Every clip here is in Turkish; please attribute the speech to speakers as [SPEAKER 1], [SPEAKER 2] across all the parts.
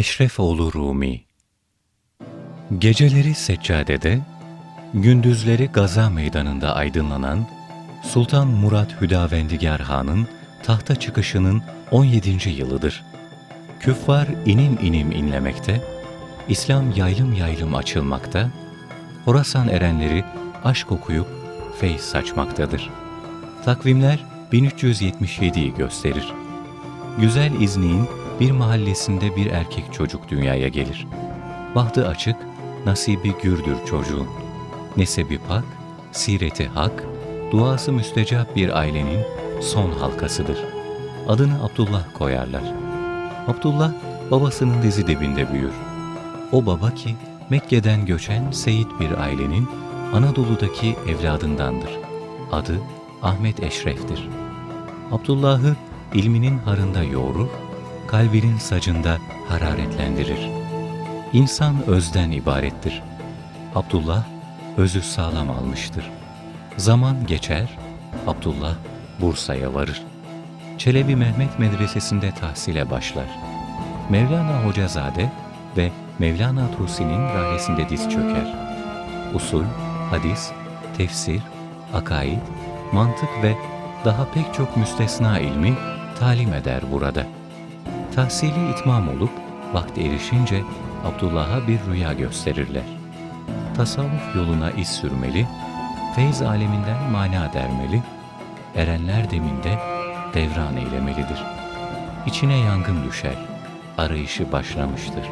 [SPEAKER 1] Eşrefoğlu Rumi Geceleri seccadede, gündüzleri Gaza Meydanı'nda aydınlanan Sultan Murat Hüdavendigar Han'ın tahta çıkışının 17. yılıdır. Küffar inim inim inlemekte, İslam yaylım yaylım açılmakta, Horasan erenleri aşk okuyup feyz saçmaktadır. Takvimler 1377'yi gösterir. Güzel İznik'in bir mahallesinde bir erkek çocuk dünyaya gelir. Bahtı açık, nasibi gürdür çocuğun. Nesebi pak, sireti hak, duası müstecap bir ailenin son halkasıdır. Adını Abdullah koyarlar. Abdullah babasının dizi dibinde büyür. O baba ki Mekke'den göçen Seyit bir ailenin Anadolu'daki evladındandır. Adı Ahmet Eşref'tir. Abdullah'ı ilminin harında yoğurur, kalbinin sacında hararetlendirir. İnsan özden ibarettir. Abdullah özü sağlam almıştır. Zaman geçer, Abdullah Bursa'ya varır. Çelebi Mehmet Medresesi'nde tahsile başlar. Mevlana Hocazade ve Mevlana Tusi'nin rahesinde diz çöker. Usul, hadis, tefsir, akaid, mantık ve daha pek çok müstesna ilmi talim eder burada. Tahsili itmam olup vakti erişince Abdullah'a bir rüya gösterirler. Tasavvuf yoluna iz sürmeli, feyz aleminden mana dermeli, erenler deminde devran eylemelidir. İçine yangın düşer, arayışı başlamıştır.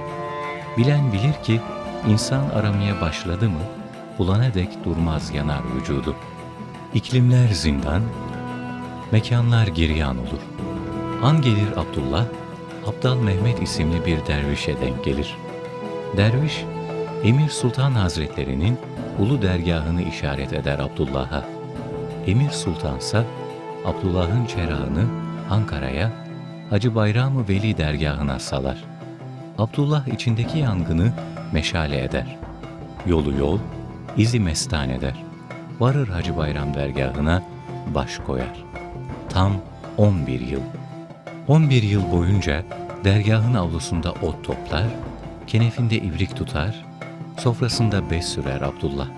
[SPEAKER 1] Bilen bilir ki insan aramaya başladı mı, bulana dek durmaz yanar vücudu. İklimler zindan, mekanlar giryan olur. An gelir Abdullah, Abdal Mehmet isimli bir dervişe denk gelir. Derviş, Emir Sultan Hazretlerinin ulu dergahını işaret eder Abdullah'a. Emir Sultansa Abdullah'ın çerağını Ankara'ya, Hacı Bayram-ı Veli dergahına salar. Abdullah içindeki yangını meşale eder. Yolu yol, izi mestan eder. Varır Hacı Bayram dergahına, baş koyar. Tam 11 yıl. 11 yıl boyunca dergahın avlusunda ot toplar, kenefinde ibrik tutar, sofrasında bez sürer Abdullah.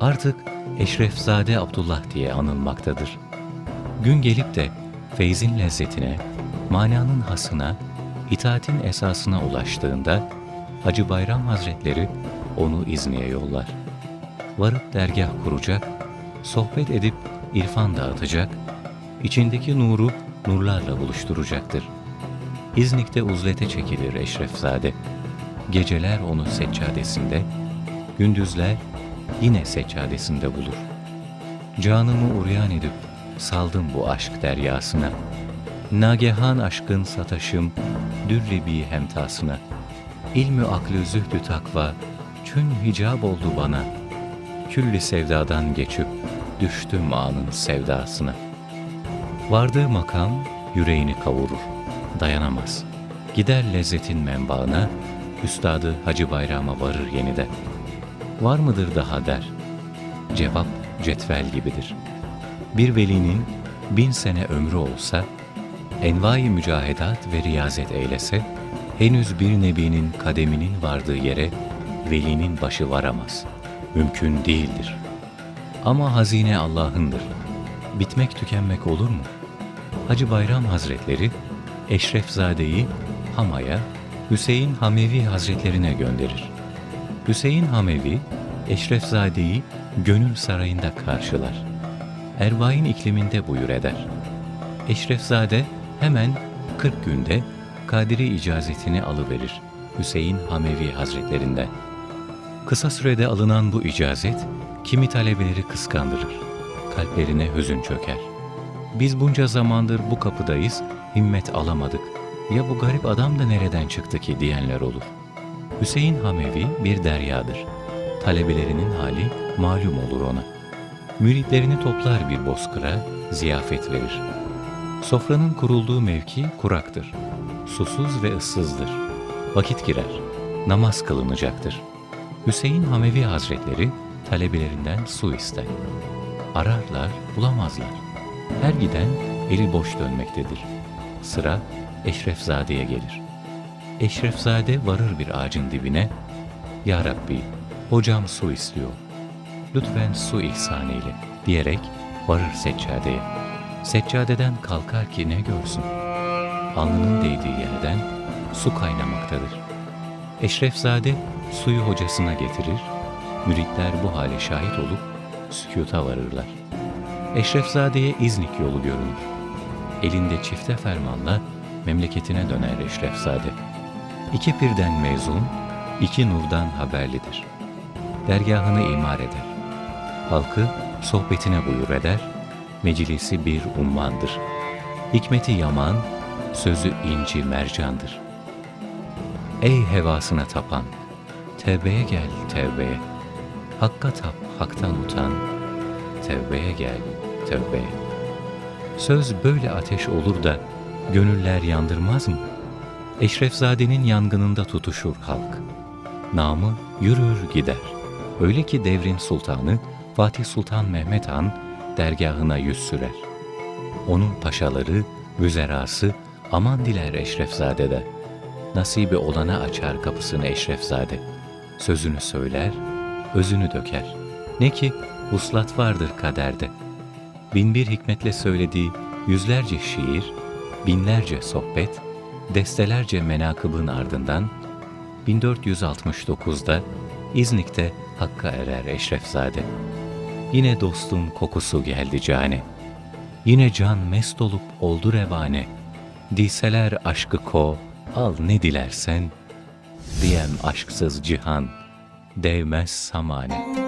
[SPEAKER 1] Artık Eşrefzade Abdullah diye anılmaktadır. Gün gelip de feyzin lezzetine, mananın hasına, itaatin esasına ulaştığında Hacı Bayram Hazretleri onu İzni'ye yollar. Varıp dergah kuracak, sohbet edip irfan dağıtacak, içindeki nuru nurlarla buluşturacaktır. İznik'te uzlete çekilir Eşrefzade. Geceler onu seccadesinde, gündüzler yine seccadesinde bulur. Canımı uryan edip saldım bu aşk deryasına. Nagehan aşkın sataşım, dürri bir hemtasına. İlmü aklü zühdü takva, çün hicab oldu bana. Külli sevdadan geçip düştüm anın sevdasına. Vardığı makam yüreğini kavurur, dayanamaz. Gider lezzetin menbaına, Üstadı Hacı Bayram'a varır yeniden. Var mıdır daha der. Cevap cetvel gibidir. Bir velinin bin sene ömrü olsa, envai mücahedat ve riyazet eylese, henüz bir nebinin kademinin vardığı yere velinin başı varamaz. Mümkün değildir. Ama hazine Allah'ındır. Bitmek tükenmek olur mu? Hacı Bayram Hazretleri, Eşrefzade'yi Hama'ya, Hüseyin Hamevi Hazretlerine gönderir. Hüseyin Hamevi, Eşrefzade'yi Gönül Sarayı'nda karşılar. Ervain ikliminde buyur eder. Eşrefzade hemen 40 günde Kadiri icazetini alıverir Hüseyin Hamevi Hazretlerinden. Kısa sürede alınan bu icazet kimi talebeleri kıskandırır. Kalplerine hüzün çöker. Biz bunca zamandır bu kapıdayız, himmet alamadık. Ya bu garip adam da nereden çıktı ki diyenler olur. Hüseyin Hamevi bir deryadır. Talebelerinin hali malum olur ona. Müritlerini toplar bir bozkıra, ziyafet verir. Sofranın kurulduğu mevki kuraktır. Susuz ve ıssızdır. Vakit girer. Namaz kılınacaktır. Hüseyin Hamevi Hazretleri talebelerinden su ister. Ararlar, bulamazlar. Her giden eli boş dönmektedir. Sıra Eşrefzade'ye gelir. Eşrefzade varır bir ağacın dibine, ''Ya Rabbi, hocam su istiyor. Lütfen su ihsan eyle.'' diyerek varır seccadeye. Seccadeden kalkar ki ne görsün? Alnının değdiği yerden su kaynamaktadır. Eşrefzade suyu hocasına getirir, müritler bu hale şahit olup sükuta varırlar. Eşrefzade'ye İznik yolu görünür. Elinde çifte fermanla memleketine döner Eşrefzade. İki pirden mezun, iki nurdan haberlidir. Dergahını imar eder. Halkı sohbetine buyur eder, meclisi bir ummandır. Hikmeti yaman, sözü inci mercandır. Ey hevasına tapan, tevbeye gel tevbeye. Hakka tap, haktan utan, tevbeye gel tevbeye. Söz böyle ateş olur da gönüller yandırmaz mı? Eşrefzadenin yangınında tutuşur halk. Namı yürür gider. Öyle ki devrin sultanı Fatih Sultan Mehmet Han dergahına yüz sürer. Onun paşaları, vüzerası aman diler Eşrefzade'de. Nasibi olana açar kapısını Eşrefzade. Sözünü söyler, özünü döker. Ne ki vuslat vardır kaderde. Binbir hikmetle söylediği yüzlerce şiir, binlerce sohbet, destelerce menakıbın ardından 1469'da İznik'te Hakk'a erer Eşrefzade. Yine dostun kokusu geldi cane. Yine can mest olup oldu revane. Dilseler aşkı ko, al ne dilersen. Diyem aşksız cihan, değmez samane.''